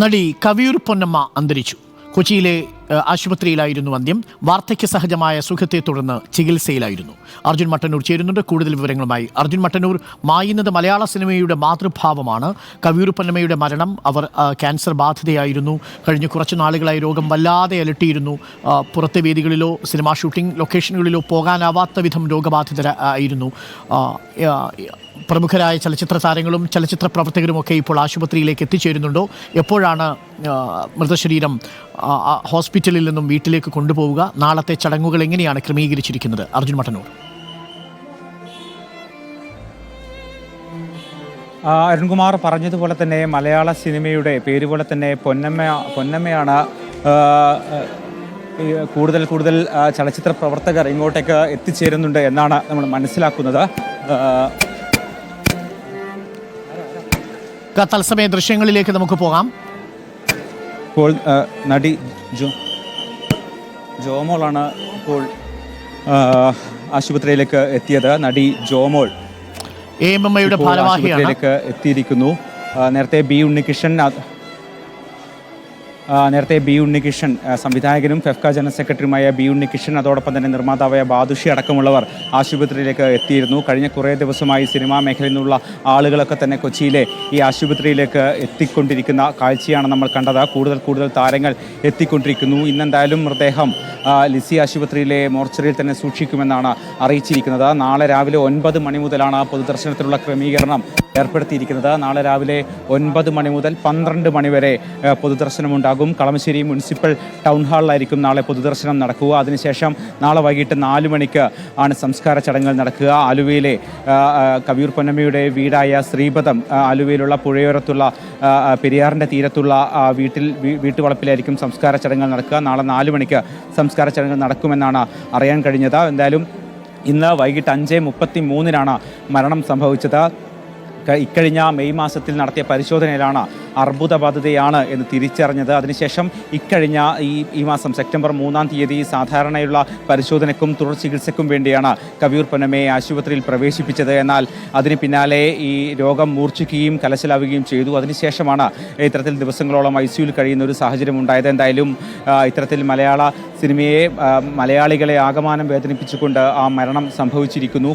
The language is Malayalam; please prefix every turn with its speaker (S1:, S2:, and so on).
S1: നടി കവിയൂർ പൊന്നമ്മ അന്തരിച്ചു. കൊച്ചിയിലെ ആശുപത്രിയിലായിരുന്നു അന്ത്യം. വാർദ്ധക്യ സഹജമായ സുഖത്തെ തുടർന്ന് ചികിത്സയിലായിരുന്നു. അർജുൻ മട്ടന്നൂർ ചേരുന്നുണ്ട്. കൂടുതൽ വിവരങ്ങളുമായി അർജുൻ മട്ടന്നൂർ. മായുന്നത് മലയാള സിനിമയുടെ മാതൃഭാവമാണ്. കവിയൂർപ്പന്നമ്മയുടെ മരണം അവർ ക്യാൻസർ ബാധിതയായിരുന്നു. കഴിഞ്ഞ കുറച്ച് നാളുകളായി രോഗം വല്ലാതെ അലട്ടിയിരുന്നു. പുറത്തെ വേദികളിലോ സിനിമാ ഷൂട്ടിംഗ് ലൊക്കേഷനുകളിലോ പോകാനാവാത്ത വിധം രോഗബാധിതര ആയിരുന്നു. ആ, ആ, പ്രമുഖരായ ചലച്ചിത്ര താരങ്ങളും ചലച്ചിത്ര പ്രവർത്തകരും ഒക്കെ ഇപ്പോൾ ആശുപത്രിയിലേക്ക് എത്തിച്ചേരുന്നുണ്ടോ. എപ്പോഴാണ് മൃതശരീരം ആ, ഹോസ്പിറ്റലിൽ നിന്നും വീട്ടിലേക്ക് കൊണ്ടുപോവുക. നാളത്തെ ചടങ്ങുകൾ എങ്ങനെയാണ് ക്രമീകരിച്ചിരിക്കുന്നത്? അർജുൻ മട്ടന്നൂർ.
S2: അരുൺകുമാർ പറഞ്ഞതുപോലെ തന്നെ മലയാള സിനിമയുടെ പേര് പോലെ തന്നെ പൊന്നമ്മ പൊന്നമ്മയാണ് കൂടുതൽ കൂടുതൽ ചലച്ചിത്ര പ്രവർത്തകർ ഇങ്ങോട്ടേക്ക് എത്തിച്ചേരുന്നുണ്ട് എന്നാണ് നമ്മൾ മനസ്സിലാക്കുന്നത്.
S1: തത്സമയ ദൃശ്യങ്ങളിലേക്ക് നമുക്ക് പോകാം.
S2: ഇപ്പോൾ നടി ജോ ജോമോളാണ് ഇപ്പോൾ ആശുപത്രിയിലേക്ക് എത്തിയത്. നടി ജോമോൾ എത്തിയിരിക്കുന്നു. നേരത്തെ ബി ഉണ്ണികൃഷ്ണൻ നേരത്തെ ബി ഉണ്ണികൃഷ്ണൻ സംവിധായകനും ഫെഫ്ക ജനറൽ സെക്രട്ടറിയുമായ ബി ഉണ്ണികൃഷ്ണൻ അതോടൊപ്പം തന്നെ നിർമ്മാതാവായ ബാദുഷി അടക്കമുള്ളവർ ആശുപത്രിയിലേക്ക് എത്തിയിരുന്നു. കഴിഞ്ഞ കുറേ ദിവസമായി സിനിമാ മേഖലയിൽ നിന്നുള്ള ആളുകളൊക്കെ തന്നെ കൊച്ചിയിലെ ഈ ആശുപത്രിയിലേക്ക് എത്തിക്കൊണ്ടിരിക്കുന്ന കാഴ്ചയാണ് നമ്മൾ കണ്ടത്. കൂടുതൽ കൂടുതൽ താരങ്ങൾ എത്തിക്കൊണ്ടിരിക്കുന്നു. ഇന്നെന്തായാലും മൃതദേഹം ലിസി ആശുപത്രിയിലെ മോർച്ചറിയിൽ തന്നെ സൂക്ഷിക്കുമെന്നാണ് അറിയിച്ചിരിക്കുന്നത്. നാളെ രാവിലെ ഒൻപത് മണി മുതലാണ് പൊതുദർശനത്തിനുള്ള ക്രമീകരണം. ഏർപ്പെടുത്തിയിരിക്കുന്നത്. നാളെ രാവിലെ ഒൻപത് മണി മുതൽ പന്ത്രണ്ട് മണി വരെ പൊതുദർശനം പൊതുദർശനമുണ്ടാകും. കളമശ്ശേരി മുനിസിപ്പൽ ടൗൺ ഹാളിലായിരിക്കും നാളെ പൊതുദർശനം നടക്കുക. അതിനുശേഷം നാളെ വൈകിട്ട് നാല് മണിക്ക് ആണ് സംസ്കാര ചടങ്ങുകൾ നടക്കുക. ആലുവയിലെ കവിയൂർ പൊന്നമ്മയുടെ വീടായ ശ്രീപദം ആലുവയിലുള്ള പുഴയോരത്തുള്ള പെരിയാറിന്റെ തീരത്തുള്ള വീട്ടിൽ വീട്ടുവളപ്പിലായിരിക്കും സംസ്കാര ചടങ്ങുകൾ നടക്കുക. നാളെ നാല് മണിക്ക് സംസ്കാര ചടങ്ങുകൾ നടക്കുമെന്നാണ് അറിയാൻ കഴിഞ്ഞത്. എന്തായാലും ഇന്ന് വൈകിട്ട് അഞ്ച് മുപ്പത്തി മൂന്നിനാണ് മരണം സംഭവിച്ചത്. ഇക്കഴിഞ്ഞ മെയ് മാസത്തിൽ നടത്തിയ പരിശോധനയിലാണ് അർബുദബാധിതയാണ് എന്ന് തിരിച്ചറിഞ്ഞത്. അതിനുശേഷം ഇക്കഴിഞ്ഞ ഈ ഈ മാസം സെപ്റ്റംബർ മൂന്നാം തീയതി സാധാരണയുള്ള പരിശോധനയ്ക്കും തുടർ ചികിത്സയ്ക്കും വേണ്ടിയാണ് കവിയൂർ പൊന്നമ്മയെ ആശുപത്രിയിൽ പ്രവേശിപ്പിച്ചത്. എന്നാൽ അതിന് പിന്നാലെ ഈ രോഗം മൂർച്ഛിക്കുകയും കലശലാവുകയും ചെയ്തു. അതിനുശേഷമാണ് ഇത്തരത്തിൽ ദിവസങ്ങളോളം ഐ സിയുയിൽ കഴിയുന്ന ഒരു സാഹചര്യം ഉണ്ടായത്. എന്തായാലും ഇത്തരത്തിൽ മലയാള സിനിമയെ മലയാളികളെ ആകമാനം വേദനിപ്പിച്ചുകൊണ്ട് ആ മരണം സംഭവിച്ചിരിക്കുന്നു.